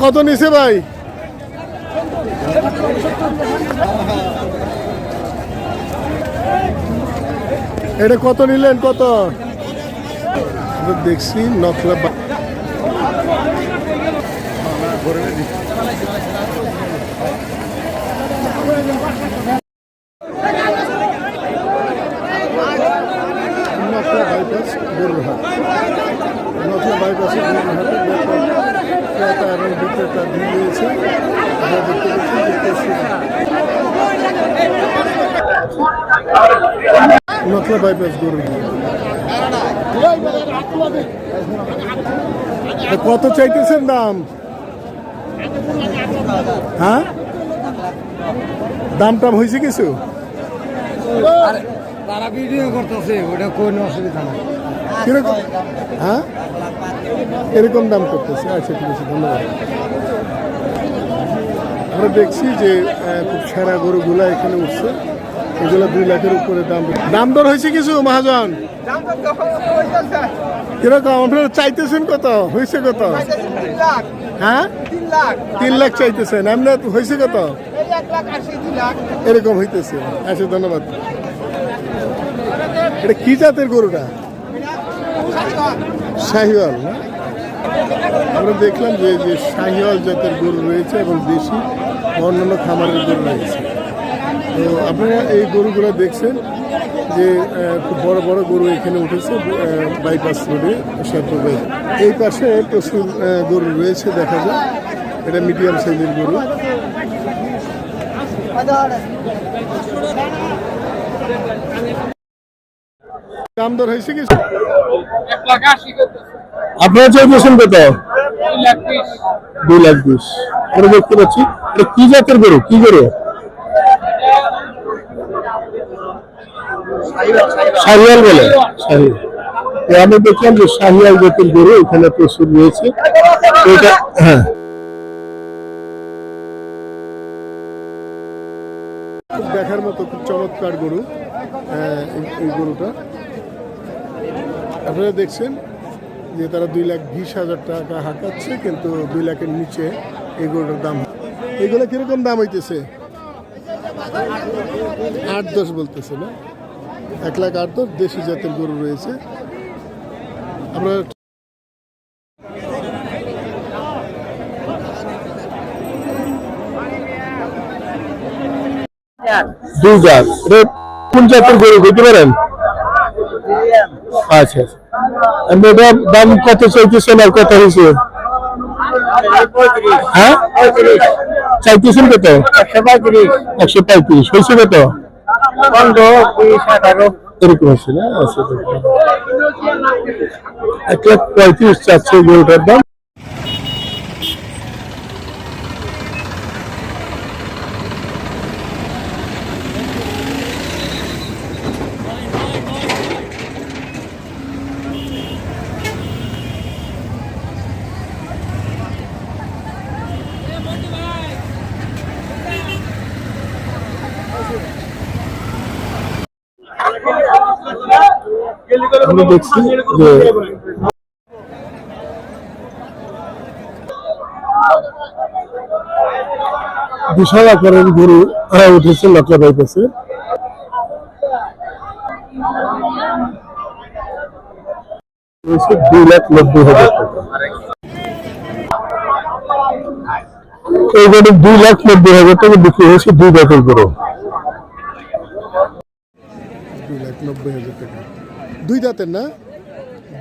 কত নিছে ভাই? এটা কত নিলেন কত? দেখছি নকলা নকলা বাইপাস বাইপাসে বিক্রেতা ভিড় রয়েছে বাইপাস গরুরহাট কত চাইতেছেন দাম? হ্যাঁ? দাম টাম হয়েছে কিছু? তারা ভিডিও করতেছে, ওটা কোনো অসুবিধা নাই। কীরকম? হ্যাঁ? এরকম দাম করতেছে। আচ্ছা ঠিক আছে, ধন্যবাদ। আমরা দেখছি যে খুব সেরা গরুগুলা এখানে উঠছে। এগুলো দুই লাখের উপরে দাম দাম দর হয়েছে কিছু, মহাজন? কীরকম? আপনারা চাইতেছেন কত? হয়েছে কত? হ্যাঁ? তিন লাখ চাইতেছেন। এমনি হয়েছে কত? এরকম হইতেছে। আচ্ছা ধন্যবাদ। এটা কি জাতের গরুটা? শাহিওয়াল আমরা দেখলাম যে যে শাহিওয়াল জাতের গরু রয়েছে এবং দেশি অন্যান্য খামারের গরু রয়েছে। তো আপনারা এই গরুগুলো দেখছেন যে খুব বড় বড় গরু এখানে উঠেছে বাইপাস রোডে। শেরপুরে এই পাশে প্রচুর গরু রয়েছে, দেখা যায়। এটা মিডিয়াম সাইজের গরু। দাম দর হয়েছে কিছু আপনারা চাইতেছেন কত? দুই লাখ বিশ। এটা দেখতে পাচ্ছি। এটা কি জাতের গরু? কি গরু? শাহিয়াল বলে। শাহিয়াল তো আমি দেখলাম যে শাহিয়াল জাতের গরু এখানে প্রচুর রয়েছে। এটা হ্যাঁ। দেখার মতো খুব চমৎকার গরু এই গরুটা। আপনারা দেখছেন যে তারা দুই লাখ বিশ হাজার টাকা হাঁকাচ্ছে, কিন্তু দুই লাখের নিচে এই গরুটার দাম। এগুলো কীরকম দাম হইতেছে? আট দশ বলতেছে না? এক লাখ আট দশ দেশি জাতের গরু রয়েছে। আমরা দুই জাত। কোন জাতের গরু হইতে পারেন? আচ্ছা আচ্ছা। দাম কত চাইতেছেন আর কত হয়েছে? হ্যাঁ? চাইতেছেন কত? একশো পঁয়ত্রিশ। হয়েছে কত? এরকম হচ্ছে না? আচ্ছা ঠিক আছে। এক লাখ পঁয়ত্রিশ চারশো গরুটার দাম। আমরা দেখছি যে বিশাল আকারের গরু উঠেছে লকলা পাইতেছে। দুই লাখ নব্বই হাজার টাকা। এই গরু দুই লাখ নব্বই হাজার টাকা বিক্রি হয়েছে দুই দাঁতের গরু দুই লাখ নব্বই হাজার টাকা। দুই দাঁতের না?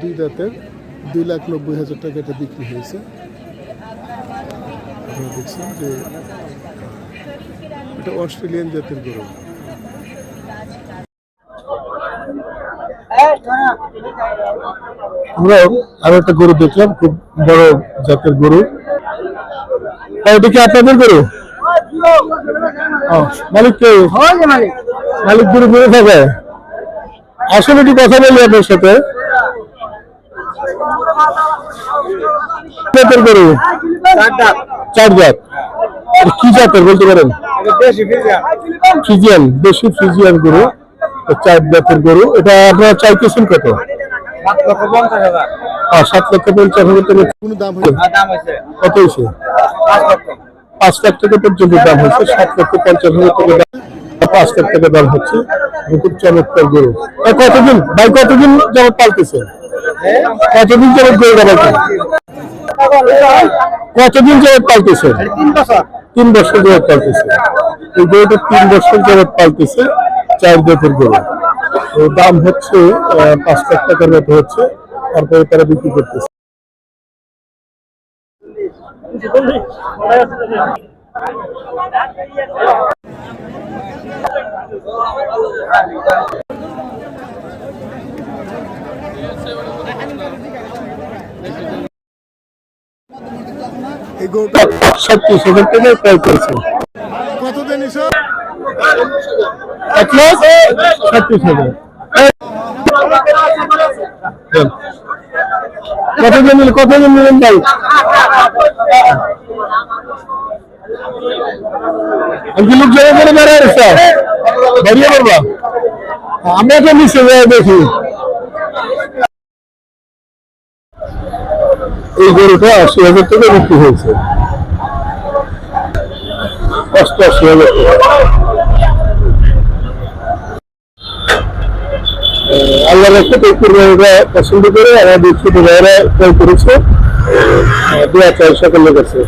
দুই দাঁতের। দুই লাখ নব্বই হাজার টাকা এটা বিক্রি হয়েছে। আপনারা দেখছেন যে এটা অস্ট্রেলিয়ান জাতের গরু। আমরা আরও একটা গরু দেখলাম খুব বড় জাতের গরু। এটা কি আপনাদের গরু? ও, মালিক কে? মালিক গরু ঘুরে থাকে? আসলে একটু কথা বলি আপনার সাথে। গরু চার জাত কি জাতের বলতে পারেন? ফিজিয়ান, দেশি ফিজিয়ান গরু। চার জাতের গরু। এটা আপনারা চাইতেছেন কত? সাত লক্ষ পঞ্চাশ হাজার টাকা। হয়েছে? কত হয়েছে? পাঁচ লাখ টাকা পর্যন্ত দাম হচ্ছে সাত লক্ষ পঞ্চাশ হাজার টাকা পাঁচ লাখ টাকা দাম হচ্ছে। খুব চমৎকার গরু। কতদিন? ভাই কতদিন যাবত পালতেছে? কতদিন যাবত গরু পালতেছে কতদিন যাবত পালতেছে? তিন বছর। যাবত পালতেছে। এই গরুটা তিন বছর যাবত পালতেছে চার জাতের গরু। তো দাম হচ্ছে পাঁচ লাখ টাকার মতো হচ্ছে। তারপরে তারা বিক্রি করতেছে। এই গরুটা ছত্রিশ হাজার টাকা ক্রয় করেছে। কত দেন এসব এক লাখ ছত্রিশ হাজার দেন। কত জন নিলেন? কত জন নিলেন ভাই? আমি লোক জমা করে বেড়ে আসছে আমরা তো নিচে দেখি। এই গরুটা আশি হাজার টাকা বিক্রি হয়েছে। পছন্দ করে আমাদের ছোট ভাইরা করেছে। দোয়া চাই সকলের কাছে।